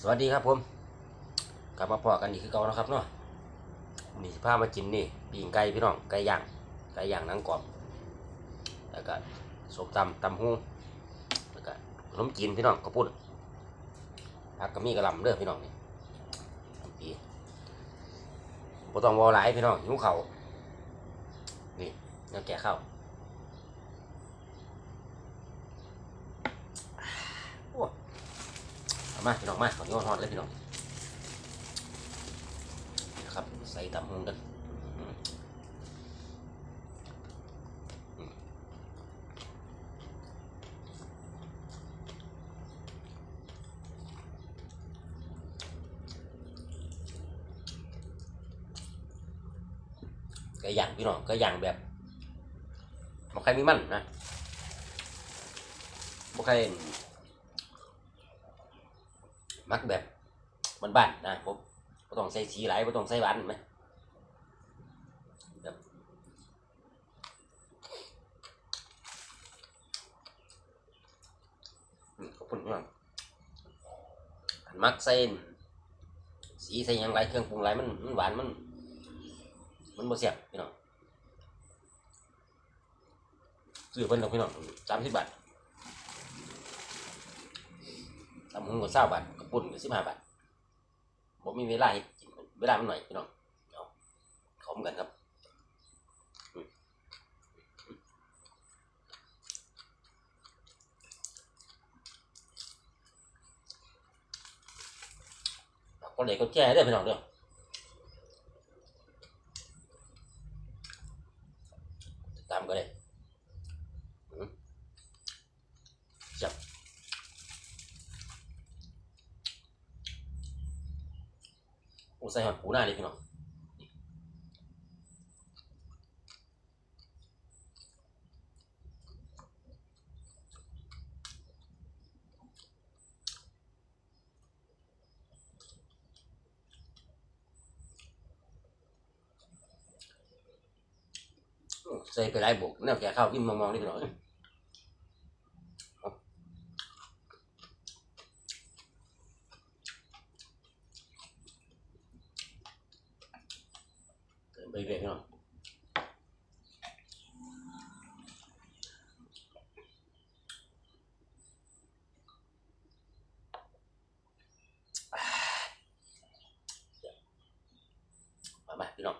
สวัสดีครับผม กลับมาพอกันอีกคือเก่านะครับเนาะนี่สิพามากินนี่ปีงไก่พี่น้องไก่ย่างไก่ย่างนังกรอบแล้วก็สมตำตำหูแล้วก็ขนมจีนพี่น้องข้าวปุ้นผักกะมีกระลำเด้อพี่น้องนี่ปีบ่ต้องวอหลายพี่น้องหิวเขานี่ยังแก่ข้าวโอ้ เอา มาพี่น้องมาขอโยนฮอดเลยพี่น้องนะครับใส่ตำหงกันอืมอืมไก่ย่างพี่น้องไก่ย่างแบบบ่ใครมีมันนะบ่ใคร มักแบบบ้านๆนะผมบ่ต้องใส่สีหลายบ่ต้องใส่หวานไหมแบบอืมขอบคุณมากอันมักใส่สีใส่ยังหลายเครื่องปรุงหลายมันมันหวานมัน มันบ่แซ่บพี่น้องซื้อเพิ่นดอกพี่น้องสามสิบบาทตำหงก็เศร้าบาท กระปุ่นก็สิบห้าบาทผมมีเวลาให้กินเวลามันหน่อยพี่น้องเอาขมกันครับอืมเอาคนเด็กก็แก้ได้พี่น้องเด้อตามก็ได้อืมจับ โอ้ใส่หอดปูหน้าเลยพี่น้องใส่ไปหลายบกแนวแก่ข้าวกินมองๆนี่พี่น้อง เติมไปเรื่อยๆพี่น้องมามาพี่น้อ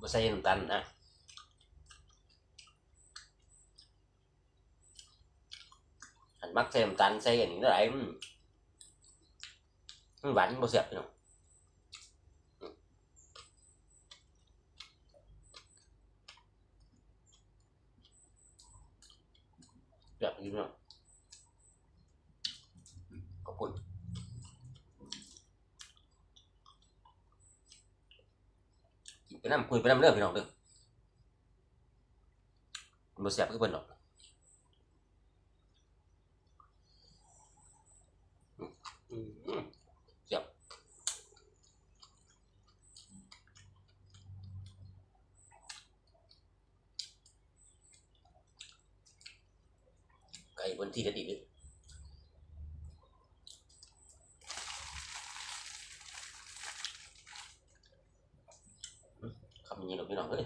บ่ใส่น้ำตาลนะอันมักใส่น้ำตาลใส่อันนี้ได้มันมันหวานบ่แซ่บพี่น้องอืมแบบนี้พี่น้องขอบคุณกิน ไปน้ำคุยไปน้ำเรื่องพี่น้องเด้อมันบ่แซ่บคือเพิ่นดอกอืมอืมแซ่บไก่บนที่จะดีเลย คำนี้ดอกพี่น้องเอ้ย